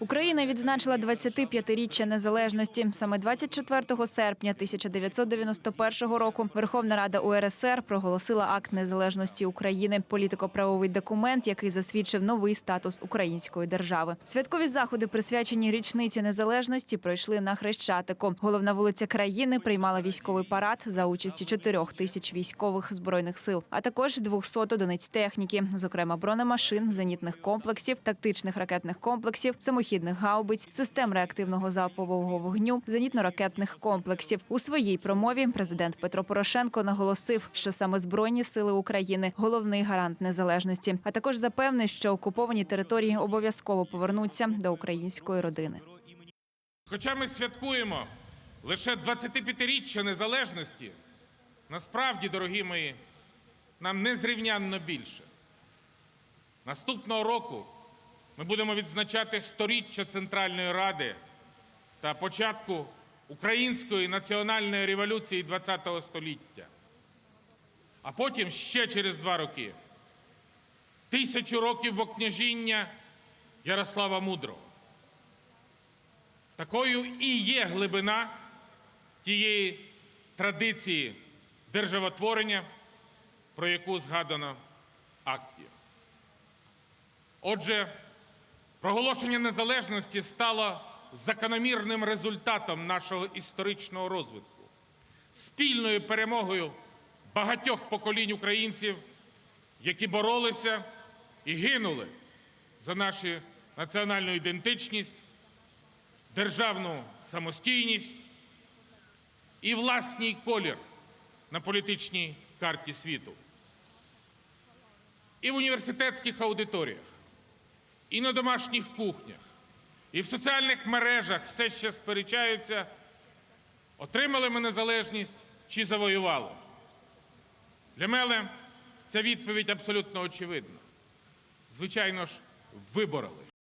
Україна відзначила 25-річчя незалежності. Саме 24 серпня 1991 року Верховна Рада УРСР проголосила акт незалежності України, політико-правовий документ, який засвідчив новий статус української держави. Святкові заходи, присвячені річниці незалежності, пройшли на Хрещатику. Головна вулиця країни приймала військовий парад за участі 4 тисяч військових збройних сил, а також 200 одиниць техніки, зокрема бронемашин, зенітних комплексів, тактичних ракетних комплексів, самохідних гаубиць, систем реактивного залпового вогню, зенітно-ракетних комплексів. У своїй промові президент Петро Порошенко наголосив, що саме збройні сили України головний гарант незалежності, а також запевнив, що окуповані території обов'язково повернуться до української родини. Хоча ми святкуємо лише 25-річчя незалежності, насправді, дорогі мої, нам незрівнянно більше. Наступного року ми будемо відзначати сторіччя Центральної Ради та початку Української національної революції ХХ століття. А потім ще через два роки тисячу років вокняжіння Ярослава Мудрого. Такою і є глибина тієї традиції державотворення, про яку згадано акті. Отже, проголошення незалежності стало закономірним результатом нашого історичного розвитку, спільною перемогою багатьох поколінь українців, які боролися і гинули за нашу національну ідентичність державну самостійність і власній колір на політичній карті світу. І в університетських аудиторіях, і на домашніх кухнях, і в соціальних мережах все ще сперечаються, отримали ми незалежність чи завоювали. Для мене ця відповідь абсолютно очевидна. Звичайно ж, вибороли.